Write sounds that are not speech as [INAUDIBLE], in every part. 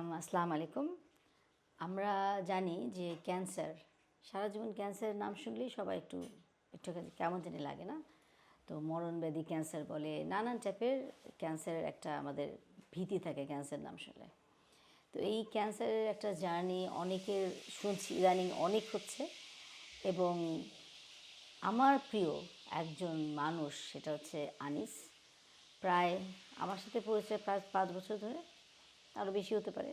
আসসালামু আলাইকুম। আমরা জানি যে ক্যান্সার, সারা জীবন ক্যান্সারের নাম শুনলেই সবাই একটু একটু কেমন জানি লাগে না? তো মরণব্যাধি ক্যান্সার বলে নানান টাইপের ক্যান্সারের একটা আমাদের ভীতি থাকে ক্যান্সার নাম শুনলে। তো এই ক্যান্সারের একটা জার্নি অনেকের শুনছি ইদানিং অনেক হচ্ছে এবং আমার প্রিয় একজন মানুষ সেটা হচ্ছে আনিস। প্রায়, আমার সাথে পরিচয় প্রায় পাঁচ বছর ধরে। আরও বেশি হতে পারে।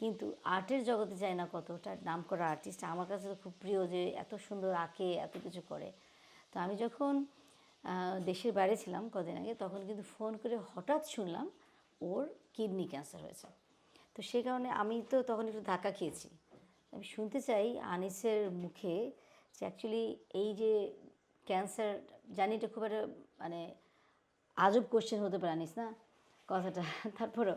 কিন্তু আর্টের জগতে যায় না কতটা নাম করা আর্টিস্ট আমার কাছে তো খুব প্রিয় যে এত সুন্দর আঁকে এত কিছু করে। তো আমি যখন দেশের বাইরে ছিলাম কদিন আগে তখন কিন্তু ফোন করে হঠাৎ শুনলাম ওর কিডনি ক্যান্সার হয়েছে। তো সেই কারণে আমি তো তখন একটু ধাক্কা খেয়েছি। আমি শুনতে চাই আনিসের মুখে যে অ্যাকচুয়ালি এই যে ক্যান্সার জানি এটা খুব একটা মানে আজব কোশ্চেন হতে পারে আনিস না? কথাটা তারপরও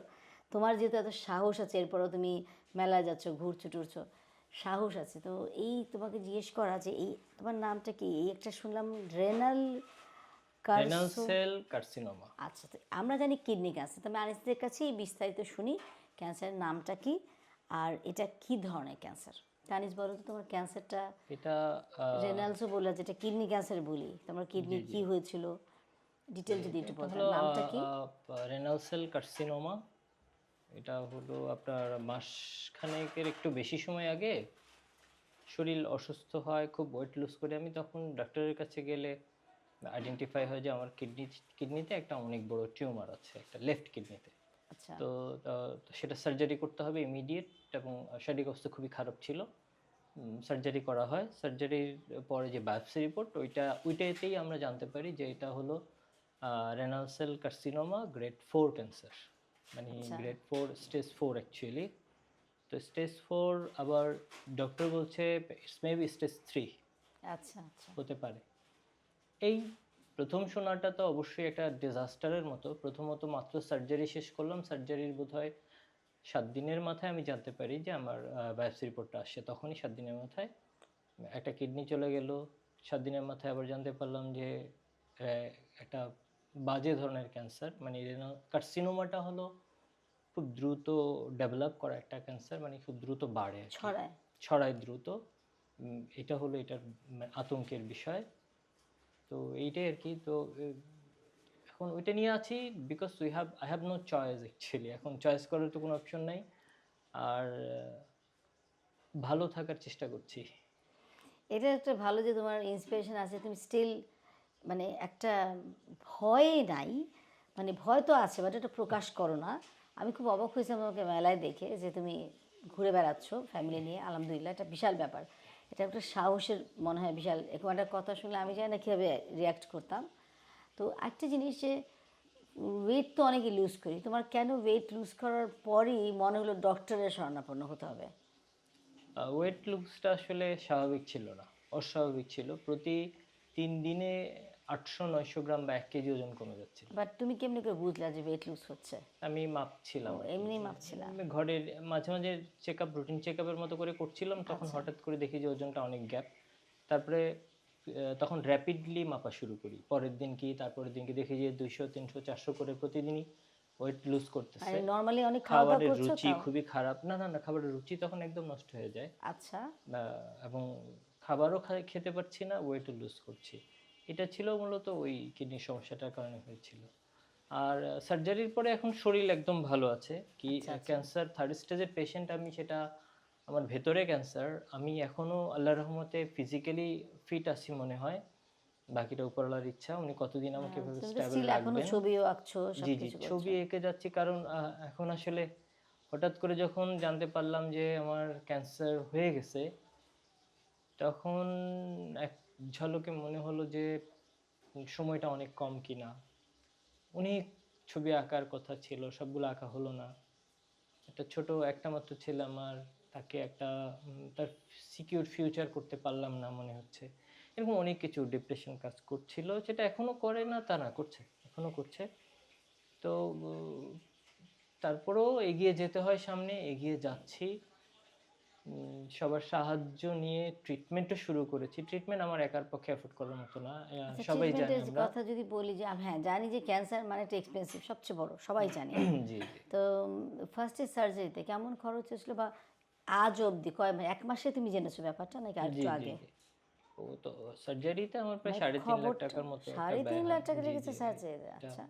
তোমার যেহেতু এত সাহস আছে এরপরও তুমি মেলায় যাচ্ছ ঘুরছো টুরছো সাহস আছে। তো এই তোমাকে জিজ্ঞেস করা যে এই তোমার নামটা কি? এই একটা শুনলাম রেনাল রেনাল সেল কার্সিনোমা। আচ্ছা তো আমরা জানি কিডনি ক্যান্সার। তো আমি আনিসদের কাছেই বিস্তারিত শুনি ক্যান্সারের নামটা কি আর এটা কি ধরনের ক্যান্সার? আনিস বলো তো তোমার ক্যান্সারটা। এটা রেনালসও বলল যেটা কিডনি ক্যান্সার বলি। তোমার কিডনি কি হয়েছিল? ডিটেল যদি একটু হলো নামটা কি? Renal cell carcinoma. এটা হলো আপনার মাস খানেকের একটু বেশি সময় আগে শরীর অসুস্থ হয় খুব ওয়েট লুজ করে। আমি তখন ডাক্তারের কাছে গেলে আইডেন্টিফাই হয় যে আমার কিডনি কিডনিতে একটা অনেক বড় টিউমার আছে একটা লেফট কিডনিতে আচ্ছা। তো সেটা সার্জারি করতে হবে ইমিডিয়েট এবং শারীরিক অবস্থা খুবই খারাপ ছিল। সার্জারি করা হয়। সার্জারির পরে যে বায়োপসি রিপোর্ট ওইটা ওইটাতেই আমরা জানতে পারি যে এটা হলো renal cell carcinoma grade four cancer মানে grade four stage four actually তো স্টেজ ফোর আবার ডক্টর বলছে ইটস মেবি স্টেজ থ্রি আচ্ছা আচ্ছা। হতে পারে। এই প্রথম শোনাটা তো অবশ্যই একটা ডিজাস্টারের মতো। প্রথমত মাত্র সার্জারি শেষ করলাম। সার্জারির বোধহয় সাত দিনের মাথায় আমি জানতে পারি যে আমার বায়োপসি রিপোর্টটা আসছে। তখনই সাত দিনের মাথায় একটা কিডনি চলে গেল। সাত দিনের মাথায় আবার জানতে পারলাম যে একটা বাজে ধরনের ক্যান্সার মানে কার্সিনোমাটা হলো খুব দ্রুত ডেভেলপ করা একটা ক্যান্সার মানে খুব দ্রুত বাড়ে ছড়ায়। ছড়ায় দ্রুত। এটা হলো এটার উম, আতঙ্কের বিষয়। তো এইটাই আর কি। তো এখন ওইটা নিয়ে আছি because we have I have no choice actually এখন চয়েস করার তো কোনো অপশন নাই। আর ভালো থাকার চেষ্টা করছি। এটা একটা ভালো যে তোমার ইন্সপিরেশন আছে। তুমি স্টিল মানে একটা ভয় নাই মানে ভয় তো আছে বাট এটা প্রকাশ করো না। আমি খুব অবাক হয়েছিলাম তোমাকে মেলায় দেখে যে তুমি ঘুরে বেড়াচ্ছ ফ্যামিলি নিয়ে, আলহামদুলিল্লাহ, এটা বিশাল ব্যাপার। এটা একটা সাহসের, মনে হয় বিশাল, এরকম একটা কথা শুনলে আমি জানি না কীভাবে রিয়াক্ট করতাম। তো একটা জিনিস যে ওয়েট তো অনেকে লুজ করি, তোমার কেন ওয়েট লুজ করার পরেই মনে হলো ডক্টরের শরণাপন্ন হতে হবে? ওয়েট লুকসটা আসলে স্বাভাবিক ছিল না, অস্বাভাবিক ছিল। প্রতি তিন দিনে আটশো নয়শো গ্রাম বা এক কেজি ওজন কমে যাচ্ছে বাট তুমি কেমনি করে বুঝলা যে ওয়েট লুজ হচ্ছে? আমি মাপছিলাম। এমনি মাপছিলাম আমি ঘরের মাঝে মাঝে চেক আপ রুটিন চেক আপের মতো করে করছিলাম তখন আচ্ছা। হঠাৎ করে দেখি যে ওজনটা অনেক গ্যাপ তারপরে তখন র্যাপিডলি মাপা শুরু করি। পরের দিন কি তারপরের দিন কি দেখি যে দুইশো তিনশো চারশো করে প্রতিদিনই ওয়েট লুজ করতেছে। নর্মালি অনেক খাবারের রুচি খুবই খারাপ। না না না খাবারের রুচি তখন একদম নষ্ট হয়ে যায়। আচ্ছা। এবং খাবারও খেতে পারছি না ওয়েটও লুজ করছি। এটা ছিল মূলত ওই কিডনির সমস্যাটার কারণে হয়েছিল। আর সার্জারির পরে এখন শরীর একদম ভালো আছে। কি ক্যান্সার থার্ড স্টেজের পেশেন্ট আমি সেটা আমার ভেতরে ক্যান্সার আমি এখনও আল্লাহ রহমতে ফিজিক্যালি ফিট আছি মনে হয়। বাকিটা উপরওয়ালার ইচ্ছা উনি কতদিন আমাকে এভাবে তুমি তো স্টেবল রাখবেন? ছবিও আঁকছো জি জি ছবি এঁকে যাচ্ছি কারণ এখন আসলে হঠাৎ করে যখন জানতে পারলাম যে আমার ক্যান্সার হয়ে গেছে তখন এক ঝলকে মনে হলো যে সময়টা অনেক কম কিনা। অনেক ছবি আঁকার কথা ছিল, সবগুলো আঁকা হলো না। একটা ছোট, একটা মাত্র ছেলে আমার, তাকে একটা তার সিকিউর ফিউচার করতে পারলাম না মনে হচ্ছে। এরকম অনেক কিছু ডিপ্রেশন কাজ করছিল যেটা এখনও করে না, তা না, করছে, এখনও করছে। তো তারপরেও এগিয়ে যেতে হয় সামনে, এগিয়ে যাচ্ছি। সবার সাহায্য নিয়ে ট্রিটমেন্টও শুরু করেছি। ট্রিটমেন্ট আমার একার পক্ষে এফোর্ড করার মতো না। আচ্ছা, সবাই জানে এর কথা যদি বলি যে হ্যাঁ জানি যে ক্যান্সার মানে একটা এক্সপেন্সিভ সবচেয়ে বড় সবাই জানি। জি তো ফার্স্টে সার্জারিতে কেমন খরচ হয়েছিল বা আজ অবধি কয় এক মাসে তুমি জেনেছো ব্যাপারটা নাকি আর একটু আগে? ও তো সার্জারিতে আমার প্রায় মানে সাড়ে তিন লাখ টাকার মতো সাড়ে তিন লাখ টাকা লেগেছে। সার্জারি আচ্ছা।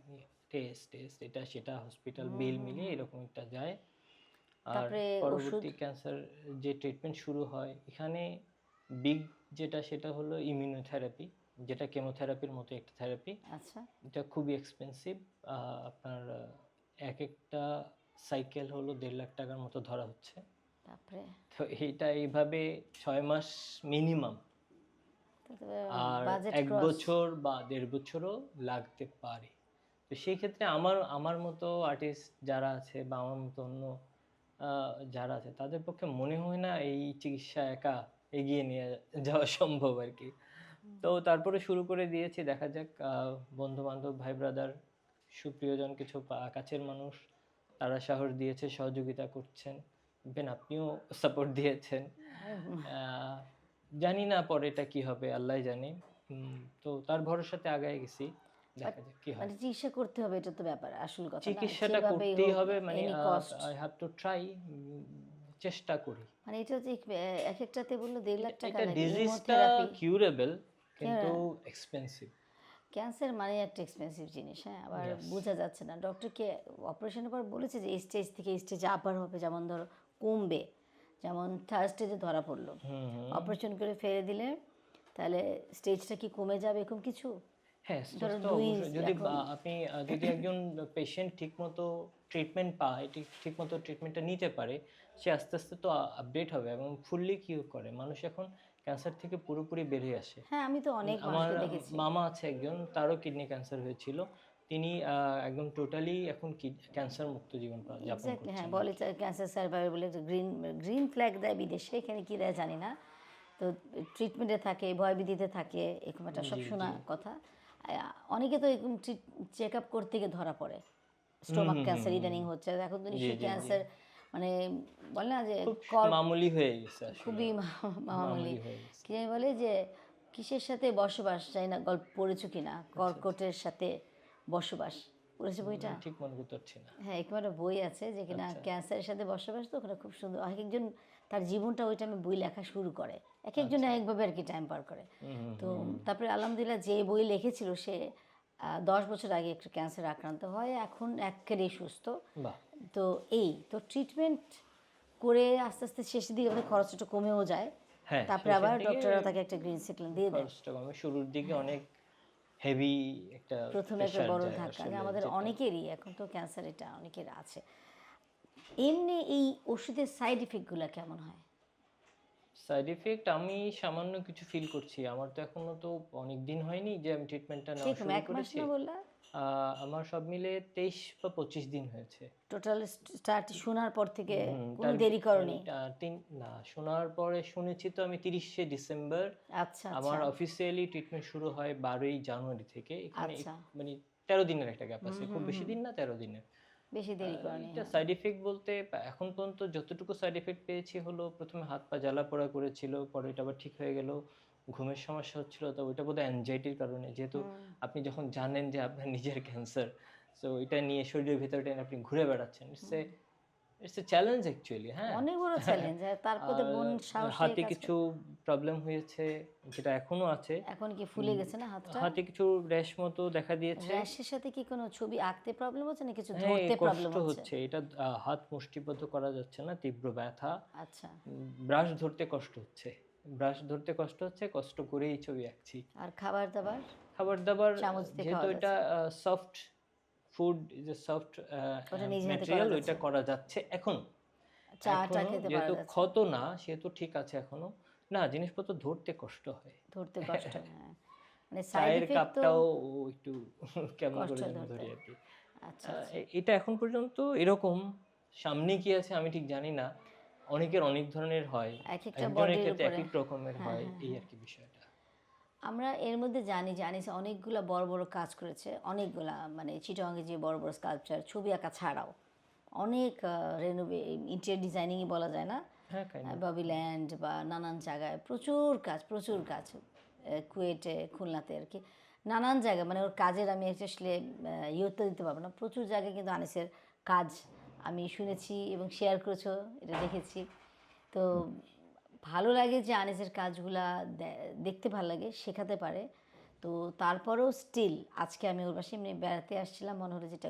টেস্ট টেস্ট এটা সেটা হসপিটাল বিল মিলিয়ে এরকম একটা যায়। আর পরবর্তী ক্যান্সার যে ট্রিটমেন্ট শুরু হয় এখানে বিগ যেটা সেটা হলো ইমিউনোথেরাপি যেটা কেমোথেরাপির মতো একটা থেরাপি আচ্ছা। এটা খুবই এক্সপেন্সিভ আপনার এক একটা সাইকেল হলো দেড় লাখ টাকার মতো ধরা হচ্ছে। তারপরে? তো এইটা এইভাবে ছয় মাস মিনিমাম আর এক বছর বা দেড় বছরও লাগতে পারে। তো সেই ক্ষেত্রে আমার আমার মতো আর্টিস্ট যারা আছে বা আমার মতো অন্য যারা আছে তাদের পক্ষে মনে হয় না এই চিকিৎসা একা এগিয়ে নিয়ে যাওয়া সম্ভব আর কি। তো তারপরে শুরু করে দিয়েছি দেখা যাক বন্ধু বান্ধব ভাই ব্রাদার সুপ্রিয়জন কিছু কাছের মানুষ তারা সাহস দিয়েছে সহযোগিতা করছেন ইভেন আপনিও সাপোর্ট দিয়েছেন। জানি না পরে এটা কি হবে আল্লাহ জানে। তো তার ভরসাতে আগায় গেছি। মানে চিকিৎসা করতে হবে এটা তো ব্যাপার আসল কথা চিকিৎসাটা করতেই হবে মানে আই হ্যাভ টু ট্রাই চেষ্টা করি। মানে এটা যে এক একটাতে বলল দেড় লাখ টাকা এটা ডিজিজটা কিউরেবল কিন্তু এক্সপেন্সিভ ক্যান্সার মানে একটা এক্সপেন্সিভ জিনিস হ্যাঁ আবার বোঝা যাচ্ছে না। ডক্টরকে অপারেশনের পর বলেছে যে স্টেজ থেকে স্টেজে আবার হবে যেমন ধরো কমবে যেমন থার্ড স্টেজে ধরা পড়ল। অপারেশন করে ফেলে দিলে তাহলে স্টেজটা কি কমে যাবে এরকম কিছু? হ্যাঁ তো অবশ্যই। যদি আপনি যদি একজন পেশেন্ট ঠিকমতো ট্রিটমেন্ট পায় ঠিক ঠিকমতো ট্রিটমেন্টটা নিতে পারে সে আস্তে আস্তে তো আপডেট হবে এবং ফুললি করে। মানুষ এখন ক্যান্সার থেকে পুরোপুরি বেরিয়ে আসে। হ্যাঁ আমি তো অনেক আমার মামা আছে একজন তারও কিডনি ক্যান্সার হয়েছিল। তিনি একদম টোটালি এখন ক্যান্সার মুক্ত জীবন যাপন হ্যাঁ বলে ক্যান্সার সার্ভাইভার বলে গ্রিন গ্রিন ফ্ল্যাগ দেয় বিদেশে এখানে কী দেয় জানি না। তো ট্রিটমেন্টে থাকে ভয়বিধিতে থাকে এরকম একটা সব শোনা কথা। অনেকে তো চেক আপ করতে গিয়ে ধরা পড়ে। স্টোমাক ক্যান্সার ইদানিং হচ্ছে। এখন তো নিশ্চয়ই ক্যান্সার মানে বলে না যে মামুলি হয়ে গেছে খুবই মামুলি। কি জানি বলে যে কিসের সাথে বসবাস চাই না গল্প পড়েছো কি না আচ্ছা, কর্কটের সাথে বসবাস। পড়েছো বইটা? ঠিক মনে করতে পারছি না। হ্যাঁ একবার একটা বই আছে যে কিনা আচ্ছা। ক্যান্সারের সাথে বসবাস তো ওখানে খুব সুন্দর। এক একজন তার জীবনটা ওই টাইমে বই লেখা শুরু করে। এক একজন আচ্ছা। একভাবে আর কি টাইম পার করে। তো তারপরে আলহামদুলিল্লাহ যে বই লিখেছিল সে দশ বছর আগে একটু ক্যান্সার আক্রান্ত হয় এখন একেবারেই সুস্থ। তো এই তো ট্রিটমেন্ট করে আস্তে আস্তে শেষের দিকে আমাদের খরচটা কমেও যায়। হ্যাঁ তারপরে আবার ডক্টররা তাকে একটা গ্রিন সিগন্যাল দিয়ে দেয়। শুরুর দিকে অনেক হেভি একটা প্রথমে একটা বড় ধাক্কা। আমাদের অনেকেরই এখন তো ক্যান্সার এটা অনেকের আছে। এমনি এই ওষুধের সাইড ইফেক্টগুলো কেমন হয়? সাইড ইফেক্ট আমি সামান্য কিছু ফিল করছি। আমার তো এখনও তো অনেক দিন হয়নি যে আমি ট্রিটমেন্টটা নেওয়া শুরু করেছি। আমার সব মিলে তেইশ বা পঁচিশ দিন হয়েছে। টোটাল স্টার্ট শোনার পর থেকে কোনো দেরি করনি? তিন না শোনার পরে শুনেছি তো আমি তিরিশে ডিসেম্বর। আচ্ছা আমার আচ্ছা অফিসিয়ালি ট্রিটমেন্ট শুরু হয় বারোই জানুয়ারি থেকে। এখানে আচ্ছা। মানে তেরো দিনের একটা গ্যাপ আছে। খুব বেশি দিন না তেরো দিনের। বেশি দেরি করেনি এটা সাইড ইফেক্ট বলতে এখন পর্যন্ত যতটুকু সাইড এফেক্ট পেয়েছি হলো প্রথমে হাত পা জ্বালা পোড়া করেছিল পরে এটা আবার ঠিক হয়ে গেল ঘুমের সমস্যা হচ্ছিল তো ওইটা বোধহয় অ্যাংজাইটির কারণে যেহেতু আপনি যখন জানেন যে আপনার নিজের ক্যান্সার তো এটা নিয়ে শরীরের ভেতরটা আপনি ঘুরে বেড়াচ্ছেন it's a it's a challenge actually হ্যাঁ। অনেক বড় চ্যালেঞ্জ তারপরে মন সাহস হাতে কিছু প্রবলেম হয়েছে যেটা এখনও আছে। এখন কি ফুলে গেছে না হাতটা? হাতে কিছু র্যাশ মতো দেখা দিয়েছে। র্যাশের সাথে কি কোনো ছবি আঁকতে প্রবলেম হচ্ছে না কিছু হ্যাঁ ধরতে প্রবলেম হচ্ছে? হচ্ছে। এটা হাত মুষ্টিবদ্ধ করা যাচ্ছে না তীব্র ব্যথা। আচ্ছা। ব্রাশ ধরতে কষ্ট হচ্ছে। ব্রাশ ধরতে কষ্ট হচ্ছে কষ্ট করেই ছবি আঁকছি। আর খাবার দাবার? খাবার দাবার যেহেতু এটা soft food a soft material ওইটা করা যাচ্ছে এখন। যেহেতু ক্ষত না সেহেতু ঠিক আছে এখনও। না জিনিসপত্র ধরতে কষ্ট হয়। ধরতে কষ্ট হ্যাঁ। [LAUGHS] মানে চায়ের কাপটাও একটু [LAUGHS] কেমন করে ধরি আর কি। আচ্ছা এটা এখন পর্যন্ত এরকম সামনে কি আছে আমি ঠিক জানি না। অনেকের অনেক ধরনের হয়। একজনের ক্ষেত্রে এক এক রকমের হ্যাঁ, হয় হ্যাঁ, এই আর কি বিষয়টা আমরা এর মধ্যে জানি জানি অনেকগুলা বড় বড় কাজ করেছে অনেকগুলা মানে চিটংয়ে যে বড় বড় স্কাল্পচার ছবি আঁকা ছাড়াও। অনেক রেনোভে ইন্টেরিয়ার ডিজাইনিংই বলা যায় না? of. ববিল্যান্ড বা নানান জায়গায় প্রচুর কাজ প্রচুর কাজ কুয়েটে খুলনাতে আর কি। নানান জায়গায় মানে ওর কাজের আমি আসলে ইয়ত্তা দিতে পারব না। প্রচুর জায়গায় কিন্তু আনিসের কাজ আমি শুনেছি এবং শেয়ার করেছ এটা দেখেছি। তো ভালো লাগে যে আনিসের কাজগুলা দেখতে ভালো লাগে শেখাতে পারে। তো তারপরেও স্টিল আজকে আমি ওর বাসায় এমনি বেড়াতে আসছিলাম মনে হলো যেটা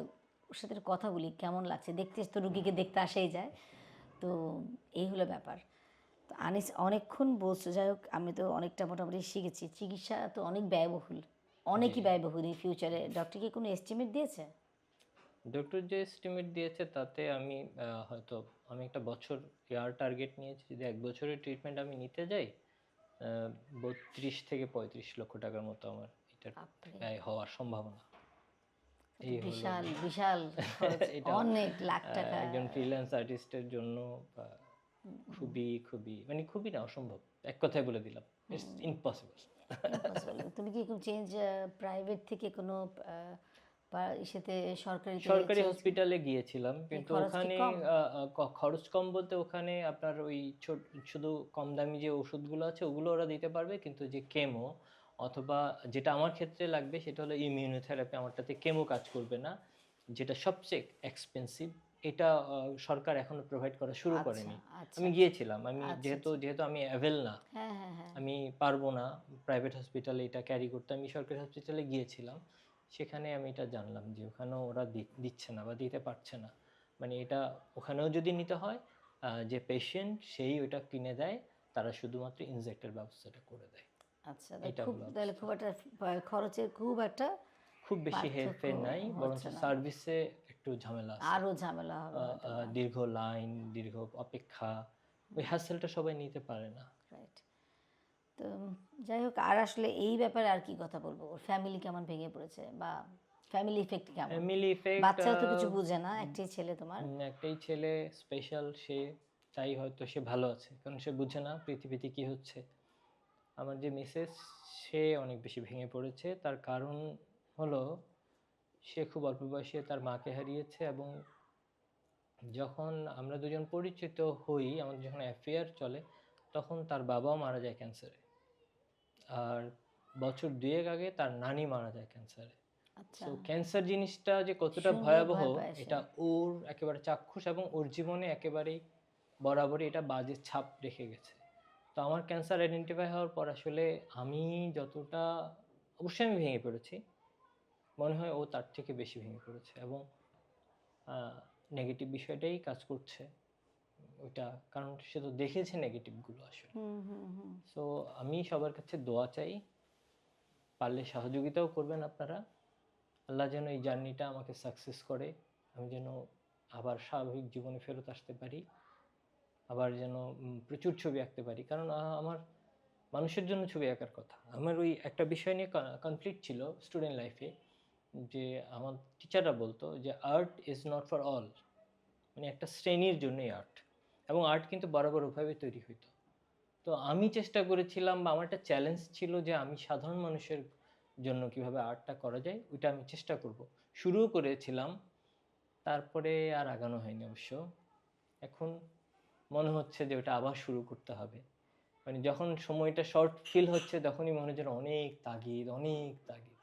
ওর সাথে কথা বলি কেমন লাগছে? দেখতে তো রুগীকে দেখতে আসেই যায়। তো এই হলো ব্যাপার। তো আনিস অনেকক্ষণ বলছো যাই হোক আমি তো অনেকটা মোটামুটি শিখেছি। চিকিৎসা তো অনেক ব্যয়বহুল অনেকই ব্যয়বহুল ইন ফিউচারে ডক্টর কি কোনো এস্টিমেট দিয়েছে? ডক্টর যে এস্টিমেট দিয়েছে তাতে আমি হয়তো আমি একটা বছর ইয়ার টার্গেট নিয়েছি যদি এক বছরের ট্রিটমেন্ট আমি নিতে যাই বত্রিশ থেকে পঁয়ত্রিশ লক্ষ টাকার মতো আমার বাপরে। ব্যয় হওয়ার সম্ভাবনা। বিশাল বিশাল [LAUGHS] এটা, অনেক লাখ টাকা। একজন ফ্রিল্যান্স আর্টিস্টের জন্য খুবই খুবই মানে খুবই না অসম্ভব। এক কথায় বলে দিলাম ইটস ইম্পসিবল। তুমি কি কোনো চেঞ্জ প্রাইভেট থেকে কোনো ইসেতে সরকারি সরকারি হসপিটালে গিয়েছিলাম কিন্তু ওখানে খরচ কম বলতে ওখানে আপনার ওই শুধু কম দামি যে ওষুধগুলো আছে ওগুলো ওরা দিতে পারবে কিন্তু যে কেমো অথবা যেটা আমার ক্ষেত্রে লাগবে সেটা হলো ইমিউনোথেরাপি আমারটাতে কেমো কাজ করবে না যেটা সবচেয়ে এক্সপেন্সিভ এটা সরকার এখনও প্রোভাইড করা শুরু করেনি। আচ্ছা আমি গিয়েছিলাম আমি আচ্ছা, যেহেতু যেহেতু আমি অ্যাভেল না হ্যাঁ হ্যাঁ হ্যাঁ। আমি পারব না প্রাইভেট হসপিটালে এটা ক্যারি করতে আমি সরকারি হসপিটালে গিয়েছিলাম। সেখানে আমি এটা জানলাম যে ওখানেও ওরা দিচ্ছে না বা দিতে পারছে না। মানে এটা ওখানেও যদি নিতে হয় যে পেশেন্ট সেই ওটা কিনে দেয় তারা শুধুমাত্র ইনজেক্টের ব্যবস্থাটা করে দেয়। আচ্ছা খুব তাহলে খুব একটা খরচের খুব একটা খুব বেশি হেরফের নাই বরঞ্চ সার্ভিসে একটু ঝামেলা আছে। আরও ঝামেলা দীর্ঘ লাইন দীর্ঘ অপেক্ষা ওই হ্যাসেলটা সবাই নিতে পারে না। রাইট তো যাই হোক আর আসলে এই ব্যাপারে আর কি কথা বলব? ওর ফ্যামিলি কেমন ভেঙে পড়েছে? বা ফ্যামিলি ইফেক্ট কেমন? ফ্যামিলি ইফেক্ট বাচ্চাও তো কিছু বুঝে না একটাই ছেলে তোমার। একটাই ছেলে স্পেশাল সে তাই হয়তো সে ভালো আছে কারণ সে বুঝে না পৃথিবীতে কি হচ্ছে। আমার যে মিসেস সে অনেক বেশি ভেঙে পড়েছে তার কারণ হলো সে খুব অল্প বয়সে তার মাকে হারিয়েছে এবং যখন আমরা দুজন পরিচিত হই আমাদের যখন অ্যাফেয়ার চলে তখন তার বাবাও মারা যায় ক্যান্সারে আর বছর দুয়েক আগে তার নানি মারা যায় ক্যান্সারে আচ্ছা। তো ক্যান্সার জিনিসটা যে কতটা ভয়াবহ ভয় এটা ওর একেবারে চাক্ষুষ এবং ওর জীবনে একেবারেই বরাবরই এটা বাজে ছাপ রেখে গেছে। তো আমার ক্যান্সার আইডেন্টিফাই হওয়ার পর আসলে আমি যতটা অবশ্যই আমি ভেঙে পড়েছি। মনে হয় ও তার থেকে বেশি ভেঙে পড়েছে এবং নেগেটিভ বিষয়টাই কাজ করছে। ওইটা কারণ সে তো দেখেছে নেগেটিভগুলো আসলে। হুম হুম হুম। সো আমি সবার কাছে দোয়া চাই পারলে সহযোগিতাও করবেন আপনারা। আল্লাহ যেন এই জার্নিটা আমাকে সাকসেস করে আমি যেন আবার স্বাভাবিক জীবনে ফেরত আসতে পারি আবার যেন প্রচুর ছবি আঁকতে পারি। কারণ আমার মানুষের জন্য ছবি আঁকার কথা। আমার ওই একটা বিষয় নিয়ে কনফ্লিক্ট ছিল স্টুডেন্ট লাইফে যে আমার টিচাররা বলতো যে art is not for all মানে একটা শ্রেণির জন্যই আর্ট এবং আর্ট কিন্তু বরাবর ওভাবে তৈরি হইতো। তো আমি চেষ্টা করেছিলাম বা আমার একটা চ্যালেঞ্জ ছিল যে আমি সাধারণ মানুষের জন্য কীভাবে আর্টটা করা যায় ওইটা আমি চেষ্টা করব। শুরুও করেছিলাম তারপরে আর আগানো হয়নি অবশ্য। এখন মনে হচ্ছে যে ওটা আবার শুরু করতে হবে। মানে যখন সময়টা শর্ট ফিল হচ্ছে তখনই মনে হচ্ছে অনেক তাগিদ অনেক তাগিদ।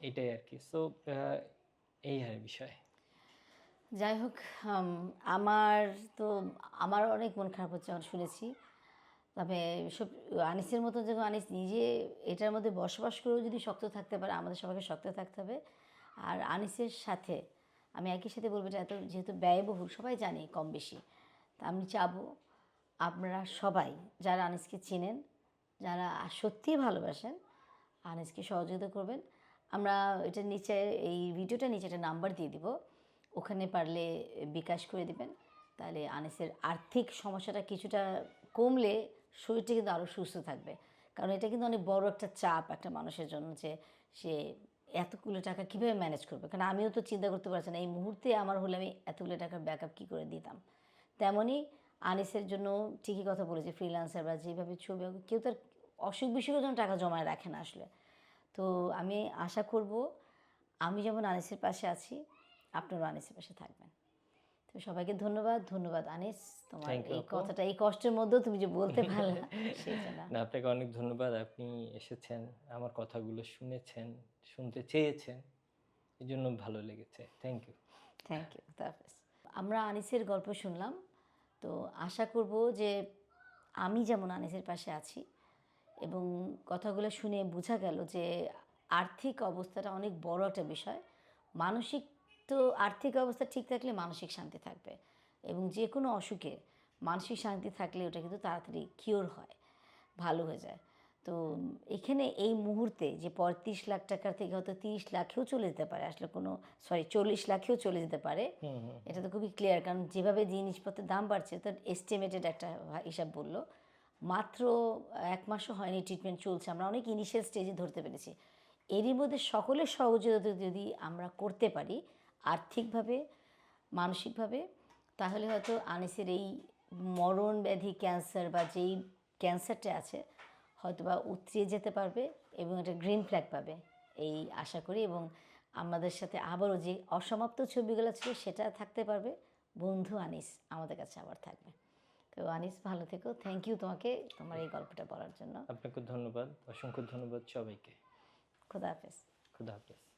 এটাই আর কি। সো এই আর বিষয়। যাই হোক আমার তো, আমার অনেক মন খারাপ হচ্ছে আমার শুনেছি। তবে সব, আনিসের মতো যখন আনিস নিজে এটার মধ্যে বসবাস করেও যদি শক্ত থাকতে পারে, আমাদের সবাইকে শক্ত থাকতে হবে। আর আনিসের সাথে, আমি একই সাথে বলব এটা এত, যেহেতু ব্যয়বহুল, সবাই জানি কম বেশি। তা আমি চাবো আপনারা সবাই, যারা আনিসকে চিনেন, যারা সত্যিই ভালোবাসেন, আনিসকে সহযোগিতা করবেন। আমরা এটা নিচে, এই ভিডিওটা নিচে একটা নাম্বার দিয়ে দিব। ওখানে পারলে বিকাশ করে দিবেন। তাহলে আনিসের আর্থিক সমস্যাটা কিছুটা কমলে শরীরটা কিন্তু আরও সুস্থ থাকবে। কারণ এটা কিন্তু অনেক বড় একটা চাপ একটা মানুষের জন্য যে সে এতগুলো টাকা কীভাবে ম্যানেজ করবে? কারণ আমিও তো চিন্তা করতে পারছি না, এই মুহূর্তে আমার হলে আমি এতগুলো টাকার ব্যাকআপ কী করে দিতাম? তেমনই আনিসের জন্য ঠিকই কথা বলেছে ফ্রিল্যান্সার বা যেভাবে ছবি কেউ তার অসুখ বিসুখের জন্য টাকা জমায় রাখে না আসলে। তো আমি আশা করব, আমি যেমন আনিসের পাশে আছি আপনারাও আনিসের পাশে থাকবেন। তো তো সবাইকে ধন্যবাদ ধন্যবাদ আনিস। তোমার এই কথাটা এই কষ্টের মধ্যেও তুমি যে বলতে পারলে [LAUGHS] না আপনাকে অনেক ধন্যবাদ। আপনি এসেছেন আমার কথাগুলো শুনেছেন শুনতে চেয়েছেন। এই জন্য ভালো লেগেছে। থ্যাংক ইউ থ্যাংক ইউ আমরা আনিসের গল্প শুনলাম। তো আশা করব যে আমি যেমন আনিসের পাশে আছি এবং কথাগুলো শুনে বোঝা গেল যে আর্থিক অবস্থাটা অনেক বড় একটা বিষয়। মানসিক তো আর্থিক অবস্থা ঠিক থাকলে মানসিক শান্তি থাকবে এবং যে কোনো অসুখে মানসিক শান্তি থাকলে ওটা কিন্তু তাড়াতাড়ি কিওর হয় ভালো হয়ে যায়। তো এখানে এই মুহূর্তে যে পঁয়ত্রিশ লাখ টাকার থেকে হয়তো তিরিশ লাখেও চলে যেতে পারে আসলে কোনো সরি চল্লিশ লাখেও চলে যেতে পারে। এটা তো খুবই ক্লিয়ার কারণ যেভাবে জিনিসপত্রের দাম বাড়ছে তো এস্টিমেটেড একটা হিসাব বলল মাত্র এক মাসও হয়নি ট্রিটমেন্ট চলছে। আমরা অনেক ইনিশিয়াল স্টেজে ধরতে পেরেছি। এরই মধ্যে সকলের সহযোগিতা যদি আমরা করতে পারি আর্থিকভাবে মানসিকভাবে তাহলে হয়তো আনিসের এই মরণ ব্যাধি ক্যান্সার বা যেই ক্যান্সারটা আছে হয়তো বা উতরিয়ে যেতে পারবে এবং একটা গ্রিন ফ্ল্যাগ পাবে। এই আশা করি এবং আমাদের সাথে আবারও যে অসমাপ্ত ছবিগুলো ছিল সেটা থাকতে পারবে। বন্ধু আনিস আমাদের কাছে আবার থাকবে। তো আনিস ভালো থেকো। থ্যাংক ইউ তোমাকে তোমার এই গল্পটা বলার জন্য। আপনাকে ধন্যবাদ অসংখ্য ধন্যবাদ সবাইকে। খুদা হাফেজ। খুদা হাফেজ।